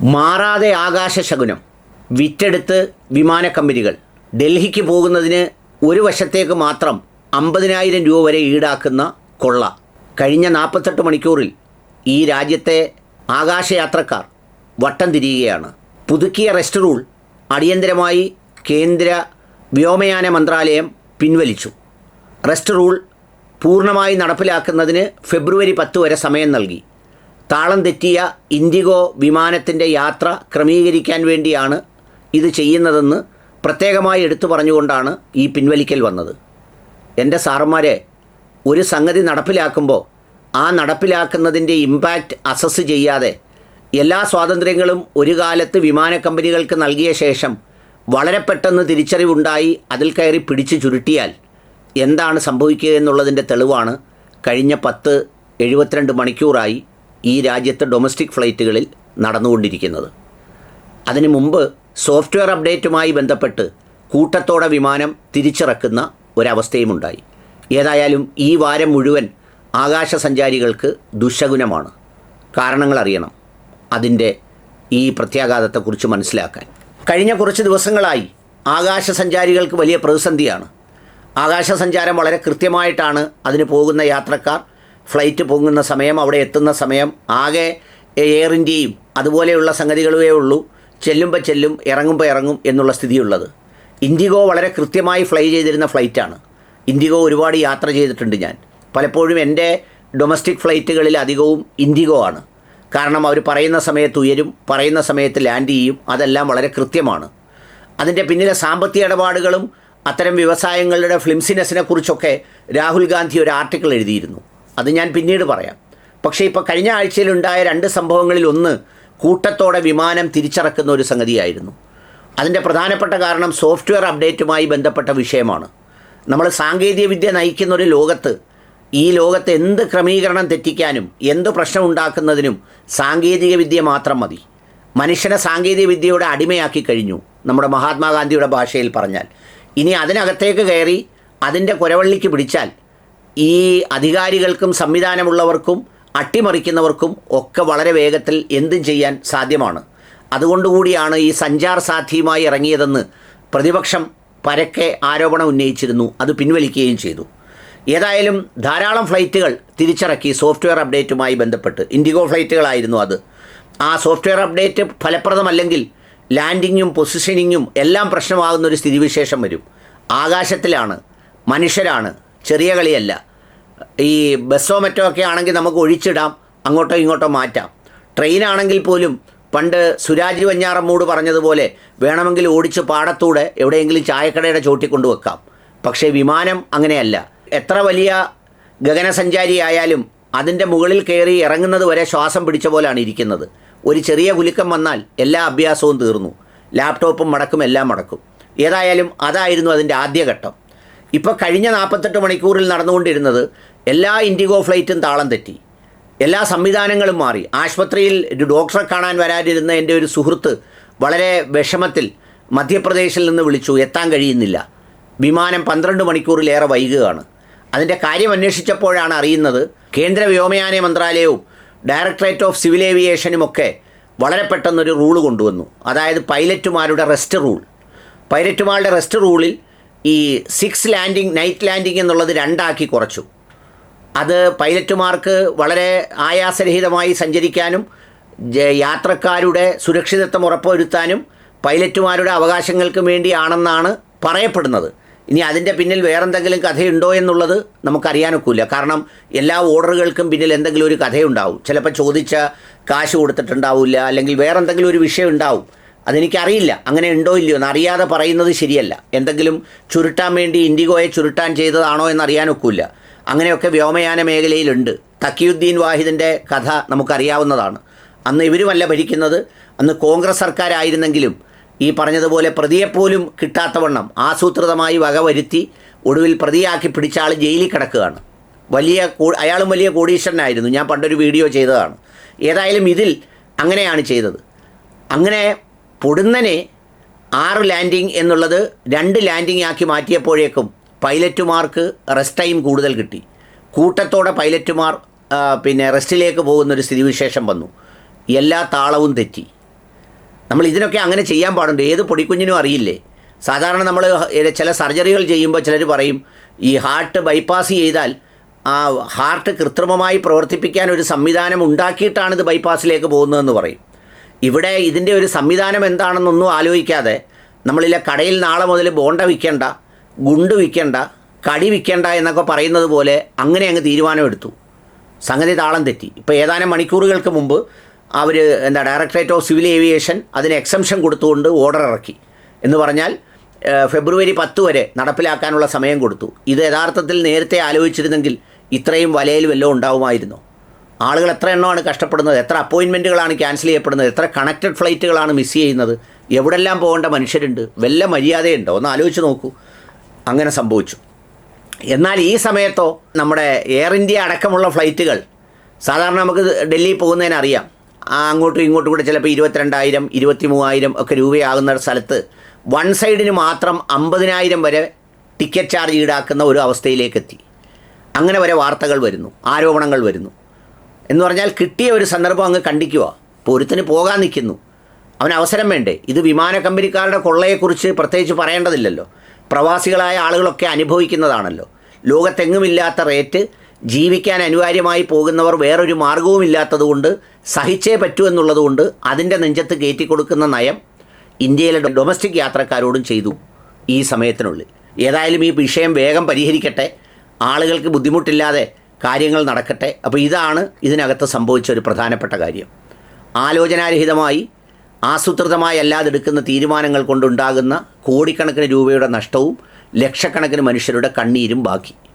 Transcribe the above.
മാറാതെ ആകാശ ശകുനം. വിറ്റെടുത്ത് വിമാന കമ്പനികൾ. ഡൽഹിക്ക് പോകുന്നതിന് ഒരു വശത്തേക്ക് മാത്രം അമ്പതിനായിരം രൂപ വരെ ഈടാക്കുന്ന കൊള്ള. കഴിഞ്ഞ നാൽപ്പത്തെട്ട് മണിക്കൂറിൽ ഈ രാജ്യത്തെ ആകാശയാത്രക്കാർ വട്ടം തിരിയുകയാണ്. പുതുക്കിയ റെസ്റ്റ് റൂൾ അടിയന്തരമായി കേന്ദ്ര വ്യോമയാന മന്ത്രാലയം പിൻവലിച്ചു. റെസ്റ്റ് റൂൾ പൂർണമായി നടപ്പിലാക്കുന്നതിന് ഫെബ്രുവരി പത്ത് വരെ സമയം നൽകി. താളം തെറ്റിയ ഇൻഡിഗോ വിമാനത്തിന്റെ യാത്ര ക്രമീകരിക്കാൻ വേണ്ടിയാണ് ഇത് ചെയ്യുന്നതെന്ന് പ്രത്യേകമായി എടുത്തു പറഞ്ഞുകൊണ്ടാണ് ഈ പിൻവലിക്കൽ വന്നത്. എന്റെ സാറന്മാരെ ഒരു സംഗതി നടപ്പിലാക്കുമ്പോൾ ആ നടപ്പിലാക്കുന്നതിന്റെ ഇമ്പാക്റ്റ് അസസ് ചെയ്യാതെ എല്ലാ സ്വാതന്ത്ര്യങ്ങളും ഒരു കാലത്ത് വിമാന കമ്പനികൾക്ക് നൽകിയ ശേഷം വളരെ പെട്ടെന്ന് തിരിച്ചറിവുണ്ടായി അതിൽ കയറി പിടിച്ചു ചുരുട്ടിയാൽ എന്താണ് സംഭവിക്കുക എന്നുള്ളതിന്റെ തെളിവാണ് കഴിഞ്ഞ പത്ത് എഴുപത്തിരണ്ട് മണിക്കൂറായി ഈ രാജ്യത്ത് ഡൊമസ്റ്റിക് ഫ്ലൈറ്റുകളിൽ നടന്നുകൊണ്ടിരിക്കുന്നത്. അതിനു മുമ്പ് സോഫ്റ്റ്വെയർ അപ്ഡേറ്റുമായി ബന്ധപ്പെട്ട് കൂട്ടത്തോടെ വിമാനം തിരിച്ചിറക്കുന്ന ഒരവസ്ഥയുമുണ്ടായി. ഏതായാലും ഈ വാരം മുഴുവൻ ആകാശ സഞ്ചാരികൾക്ക് ദുശകുനമാണ്. കാരണങ്ങൾ അറിയണം. അതിന്റെ ഈ പ്രത്യാഘാതത്തെക്കുറിച്ച് മനസ്സിലാക്കാൻ. കഴിഞ്ഞ കുറച്ച് ദിവസങ്ങളായി ആകാശ സഞ്ചാരികൾക്ക് വലിയ പ്രതിസന്ധിയാണ്. ആകാശസഞ്ചാരം വളരെ കൃത്യമായിട്ടാണ് അതിന് പോകുന്ന യാത്രക്കാർ ഫ്ലൈറ്റ് പൊങ്ങുന്ന സമയം അവിടെ എത്തുന്ന സമയം ആകെ എയർ ഇന്ത്യയും അതുപോലെയുള്ള സംഗതികളുമേ ഉള്ളൂ. ചെല്ലുമ്പോൾ ചെല്ലും ഇറങ്ങുമ്പോൾ ഇറങ്ങും എന്നുള്ള സ്ഥിതിയുള്ളത്. ഇൻഡിഗോ വളരെ കൃത്യമായി ഫ്ലൈ ചെയ്തിരുന്ന ഫ്ലൈറ്റാണ് ഇൻഡിഗോ ഒരുപാട് യാത്ര ചെയ്തിട്ടുണ്ട് ഞാൻ. പലപ്പോഴും എന്റെ ഡൊമസ്റ്റിക് ഫ്ലൈറ്റുകളിൽ അധികവും ഇൻഡിഗോ ആണ്. കാരണം അവർ പറയുന്ന സമയത്ത് ഉയരും പറയുന്ന സമയത്ത് ലാൻഡ് ചെയ്യും. അതെല്ലാം വളരെ കൃത്യമാണ്. അതിന്റെ പിന്നിലെ സാമ്പത്തിക ഇടപാടുകളും അത്തരം വ്യവസായങ്ങളുടെ ഫ്ലിംസിനെസിനെ കുറിച്ചൊക്കെ രാഹുൽ ഗാന്ധി ഒരു ആർട്ടിക്കിൾ എഴുതിയിരുന്നു. അത് ഞാൻ പിന്നീട് പറയാം. പക്ഷേ ഇപ്പോൾ കഴിഞ്ഞ ആഴ്ചയിലുണ്ടായ രണ്ട് സംഭവങ്ങളിൽ ഒന്ന് കൂട്ടത്തോടെ വിമാനം തിരിച്ചറക്കുന്ന ഒരു സംഗതിയായിരുന്നു. അതിന്റെ പ്രധാനപ്പെട്ട കാരണം സോഫ്റ്റ്വെയർ അപ്ഡേറ്റുമായി ബന്ധപ്പെട്ട വിഷയമാണ്. നമ്മൾ സാങ്കേതികവിദ്യ നയിക്കുന്ന ഒരു ലോകത്ത് ഈ ലോകത്ത് എന്ത് ക്രമീകരണം തെറ്റിക്കാനും എന്ത് പ്രശ്നം ഉണ്ടാക്കുന്നതിനും സാങ്കേതികവിദ്യ മാത്രം മതി. മനുഷ്യനെ സാങ്കേതികവിദ്യയുടെ അടിമയാക്കി കഴിഞ്ഞു നമ്മുടെ മഹാത്മാഗാന്ധിയുടെ ഭാഷയിൽ പറഞ്ഞാൽ. ഇനി അതിനകത്തേക്ക് കയറി അതിന്റെ കുരവള്ളിക്ക് പിടിച്ചാൽ ഈ അധികാരികൾക്കും സംവിധാനമുള്ളവർക്കും അട്ടിമറിക്കുന്നവർക്കും ഒക്കെ വളരെ വേഗത്തിൽ എന്തും ചെയ്യാൻ സാധ്യമാണ്. അതുകൊണ്ടുകൂടിയാണ് ഈ സഞ്ചാർ സാധ്യമായി ഇറങ്ങിയതെന്ന് പ്രതിപക്ഷം പരക്കെ ആരോപണം ഉന്നയിച്ചിരുന്നു. അത് പിൻവലിക്കുകയും ചെയ്തു. ഏതായാലും ധാരാളം ഫ്ലൈറ്റുകൾ തിരിച്ചിറക്കി സോഫ്റ്റ്വെയർ അപ്ഡേറ്റുമായി ബന്ധപ്പെട്ട്. ഇൻഡിഗോ ഫ്ലൈറ്റുകളായിരുന്നു അത്. ആ സോഫ്റ്റ്വെയർ അപ്ഡേറ്റ് ഫലപ്രദമല്ലെങ്കിൽ ലാൻഡിങ്ങും പൊസിഷനിങ്ങും എല്ലാം പ്രശ്നമാകുന്ന ഒരു സ്ഥിതിവിശേഷം വരും. ആകാശത്തിലാണ് മനുഷ്യരാണ് ചെറിയ കളിയല്ല. ഈ ബസ്സോ മറ്റോ ഒക്കെ ആണെങ്കിൽ നമുക്ക് ഒഴിച്ചിടാം അങ്ങോട്ടോ ഇങ്ങോട്ടോ മാറ്റാം. ട്രെയിനാണെങ്കിൽ പോലും പണ്ട് സുരാജ് വഞ്ഞാറമ്മൂട് പറഞ്ഞതുപോലെ വേണമെങ്കിൽ ഓടിച്ച് പാടത്തൂടെ എവിടെയെങ്കിലും ചായക്കടയുടെ ചോട്ടി കൊണ്ടുവെക്കാം പക്ഷേ വിമാനം അങ്ങനെയല്ല. എത്ര വലിയ ഗഗനസഞ്ചാരിയായാലും അതിന്റെ മുകളിൽ കയറി ഇറങ്ങുന്നത് വരെ ശ്വാസം പിടിച്ച പോലാണ് ഇരിക്കുന്നത്. ഒരു ചെറിയ കുലുക്കം വന്നാൽ എല്ലാ അഭ്യാസവും തീർന്നു. ലാപ്ടോപ്പും മടക്കും എല്ലാം മടക്കും. ഏതായാലും അതായിരുന്നു അതിന്റെ ആദ്യഘട്ടം. ഇപ്പോൾ കഴിഞ്ഞ നാൽപ്പത്തെട്ട് മണിക്കൂറിൽ നടന്നുകൊണ്ടിരുന്നത് എല്ലാ ഇൻഡിഗോ ഫ്ലൈറ്റും താളം തെറ്റി. എല്ലാ സംവിധാനങ്ങളും മാറി. ആശുപത്രിയിൽ ഒരു ഡോക്ടറെ കാണാൻ വരാതിരുന്ന എന്റെ ഒരു സുഹൃത്ത് വളരെ വിഷമത്തിൽ മധ്യപ്രദേശിൽ നിന്ന് വിളിച്ചു എത്താൻ കഴിയുന്നില്ല. വിമാനം പന്ത്രണ്ട് മണിക്കൂറിലേറെ വൈകുകയാണ്. അതിന്റെ കാര്യം അന്വേഷിച്ചപ്പോഴാണ് അറിയുന്നത് കേന്ദ്ര വ്യോമയാന മന്ത്രാലയവും ഡയറക്ടറേറ്റ് ഓഫ് സിവിൽ ഏവിയേഷനും ഒക്കെ വളരെ പെട്ടെന്നൊരു റൂൾ കൊണ്ടുവന്നു. അതായത് പൈലറ്റുമാരുടെ റെസ്റ്റ് റൂൾ. പൈലറ്റുമാരുടെ റെസ്റ്റ് റൂളിൽ ഈ സിക്സ് ലാൻഡിങ് നൈറ്റ് ലാൻഡിങ് എന്നുള്ളത് രണ്ടാക്കി കുറച്ചു. അത് പൈലറ്റുമാർക്ക് വളരെ ആയാസരഹിതമായി സഞ്ചരിക്കാനും യാത്രക്കാരുടെ സുരക്ഷിതത്വം ഉറപ്പുവരുത്താനും പൈലറ്റുമാരുടെ അവകാശങ്ങൾക്ക് വേണ്ടിയാണെന്നാണ് പറയപ്പെടുന്നത്. ഇനി അതിന്റെ പിന്നിൽ വേറെന്തെങ്കിലും കഥയുണ്ടോ എന്നുള്ളത് നമുക്കറിയാനൊക്കില്ല കാരണം എല്ലാ ഓർഡറുകൾക്കും പിന്നിൽ എന്തെങ്കിലും ഒരു കഥയുണ്ടാവും. ചിലപ്പോൾ ചോദിച്ച കാശ് കൊടുത്തിട്ടുണ്ടാവില്ല അല്ലെങ്കിൽ വേറെന്തെങ്കിലും ഒരു വിഷയം ഉണ്ടാവും. അതെനിക്കറിയില്ല. അങ്ങനെ ഉണ്ടോ ഇല്ലയോ എന്ന് അറിയാതെ പറയുന്നത് ശരിയല്ല. എന്തെങ്കിലും ചുരുട്ടാൻ വേണ്ടി ഇൻഡിഗോയെ ചുരുട്ടാൻ ചെയ്തതാണോ എന്ന് അറിയാനൊക്കില്ല അങ്ങനെയൊക്കെ വ്യോമയാന മേഖലയിലുണ്ട്. തക്കിയുദ്ദീൻ വാഹിദിന്റെ കഥ നമുക്കറിയാവുന്നതാണ്. അന്ന് ഇവരുമല്ല ഭരിക്കുന്നത്. അന്ന് കോൺഗ്രസ് സർക്കാരായിരുന്നെങ്കിലും ഈ പറഞ്ഞതുപോലെ പ്രതിയെപ്പോലും കിട്ടാത്തവണ്ണം ആസൂത്രിതമായി വകവരുത്തി ഒടുവിൽ പ്രതിയാക്കി പിടിച്ച ആൾ ജയിലിൽ കിടക്കുകയാണ്. വലിയ അയാളും വലിയ കോടീശ്വരനായിരുന്നു. ഞാൻ പണ്ടൊരു വീഡിയോ ചെയ്തതാണ്. ഏതായാലും ഇതിൽ അങ്ങനെയാണ് ചെയ്തത്. അങ്ങനെ പൊടുന്നനെ ആറ് ലാൻഡിങ് എന്നുള്ളത് രണ്ട് ലാൻഡിങ് ആക്കി മാറ്റിയപ്പോഴേക്കും പൈലറ്റുമാർക്ക് റെസ്റ്റ് ടൈം കൂടുതൽ കിട്ടി. കൂട്ടത്തോടെ പൈലറ്റുമാർ പിന്നെ റെസ്റ്റിലേക്ക് പോകുന്നൊരു സ്ഥിതിവിശേഷം വന്നു. എല്ലാ താളവും തെറ്റി. നമ്മൾ ഇതിനൊക്കെ അങ്ങനെ ചെയ്യാൻ പാടുണ്ട്. ഏത് പൊടിക്കുഞ്ഞിനും അറിയില്ലേ? സാധാരണ നമ്മൾ ചില സർജറികൾ ചെയ്യുമ്പോൾ ചിലർ പറയും ഈ ഹാർട്ട് ബൈപ്പാസ് ചെയ്താൽ ആ ഹാർട്ട് കൃത്രിമമായി പ്രവർത്തിപ്പിക്കാൻ ഒരു സംവിധാനം ഉണ്ടാക്കിയിട്ടാണ് ഇത് ബൈപ്പാസിലേക്ക് പോകുന്നതെന്ന് പറയും. ഇവിടെ ഇതിന്റെ ഒരു സംവിധാനം എന്താണെന്നൊന്നും ആലോചിക്കാതെ നമ്മളിലെ കടയിൽ നാളെ മുതൽ ബോണ്ട വിൽക്കേണ്ട ഗുണ്ട് വിൽക്കേണ്ട കടി വിൽക്കേണ്ട എന്നൊക്കെ പറയുന്നത് പോലെ അങ്ങനെ അങ്ങ് തീരുമാനമെടുത്തു. സംഗതി താളം തെറ്റി. ഇപ്പോൾ ഏതാനും മണിക്കൂറുകൾക്ക് മുമ്പ് അവർ എന്താ ഡയറക്ടറേറ്റ് ഓഫ് സിവിൽ ഏവിയേഷൻ അതിന് എക്സംഷൻ കൊടുത്തുകൊണ്ട് ഓർഡർ ഇറക്കി. എന്ന് പറഞ്ഞാൽ ഫെബ്രുവരി പത്ത് വരെ നടപ്പിലാക്കാനുള്ള സമയം കൊടുത്തു. ഇത് യഥാർത്ഥത്തിൽ നേരത്തെ ആലോചിച്ചിരുന്നെങ്കിൽ ഇത്രയും വലയിൽ വല്ലതും ഉണ്ടാവുമായിരുന്നു? ആളുകൾ എത്ര എണ്ണമാണ് കഷ്ടപ്പെടുന്നത് എത്ര അപ്പോയിൻമെന്റുകളാണ് ക്യാൻസൽ ചെയ്യപ്പെടുന്നത് എത്ര കണക്റ്റഡ് ഫ്ലൈറ്റുകളാണ് മിസ് ചെയ്യുന്നത് എവിടെല്ലാം പോകേണ്ട മനുഷ്യരുണ്ട് വല്ല മര്യാദയുണ്ടോ? ഒന്ന് ആലോചിച്ച് നോക്കൂ. അങ്ങനെ സംഭവിച്ചു. എന്നാൽ ഈ സമയത്തോ നമ്മുടെ എയർ ഇന്ത്യ അടക്കമുള്ള ഫ്ലൈറ്റുകൾ സാധാരണ നമുക്ക് ഡൽഹി പോകുന്നതിന് അറിയാം. ആ അങ്ങോട്ടും ഇങ്ങോട്ടും കൂടെ ചിലപ്പോൾ ഇരുപത്തിരണ്ടായിരം ഇരുപത്തി മൂവായിരം ഒക്കെ രൂപയാകുന്ന സ്ഥലത്ത് വൺ സൈഡിന് മാത്രം അമ്പതിനായിരം വരെ ടിക്കറ്റ് ചാർജ് ഈടാക്കുന്ന ഒരു അവസ്ഥയിലേക്ക് എത്തി. അങ്ങനെ വരെ വാർത്തകൾ വരുന്നു ആരോപണങ്ങൾ വരുന്നു. എന്ന് പറഞ്ഞാൽ കിട്ടിയ ഒരു സന്ദർഭം അങ്ങ് കണ്ടിക്കുക ഇപ്പോൾ ഒരുത്തിന് പോകാൻ നിൽക്കുന്നു. അവന് അവസരം വേണ്ടേ? ഇത് വിമാന കമ്പനിക്കാരുടെ കൊള്ളയെക്കുറിച്ച് പ്രത്യേകിച്ച് പറയേണ്ടതില്ലല്ലോ. പ്രവാസികളായ ആളുകളൊക്കെ അനുഭവിക്കുന്നതാണല്ലോ. ലോകത്തെങ്ങുമില്ലാത്ത റേറ്റ് ജീവിക്കാൻ അനിവാര്യമായി പോകുന്നവർ വേറൊരു മാർഗവും ഇല്ലാത്തതുകൊണ്ട് സഹിച്ചേ പറ്റൂ എന്നുള്ളതുകൊണ്ട് അതിന്റെ നെഞ്ചത്ത് കയറ്റി കൊടുക്കുന്ന നയം ഇന്ത്യയിലെ ഡൊമസ്റ്റിക് യാത്രക്കാരോടും ചെയ്തു ഈ സമയത്തിനുള്ളിൽ. ഏതായാലും ഈ വിഷയം വേഗം പരിഹരിക്കട്ടെ. ആളുകൾക്ക് ബുദ്ധിമുട്ടില്ലാതെ കാര്യങ്ങൾ നടക്കട്ടെ. അപ്പോൾ ഇതാണ് ഇതിനകത്ത് സംഭവിച്ച ഒരു പ്രധാനപ്പെട്ട കാര്യം. ആലോചനാരഹിതമായി ആസൂത്രിതമായി അല്ലാതെ എടുക്കുന്ന തീരുമാനങ്ങൾ കൊണ്ടുണ്ടാകുന്ന കോടിക്കണക്കിന് രൂപയുടെ നഷ്ടവും ലക്ഷക്കണക്കിന് മനുഷ്യരുടെ കണ്ണീരും ബാക്കി.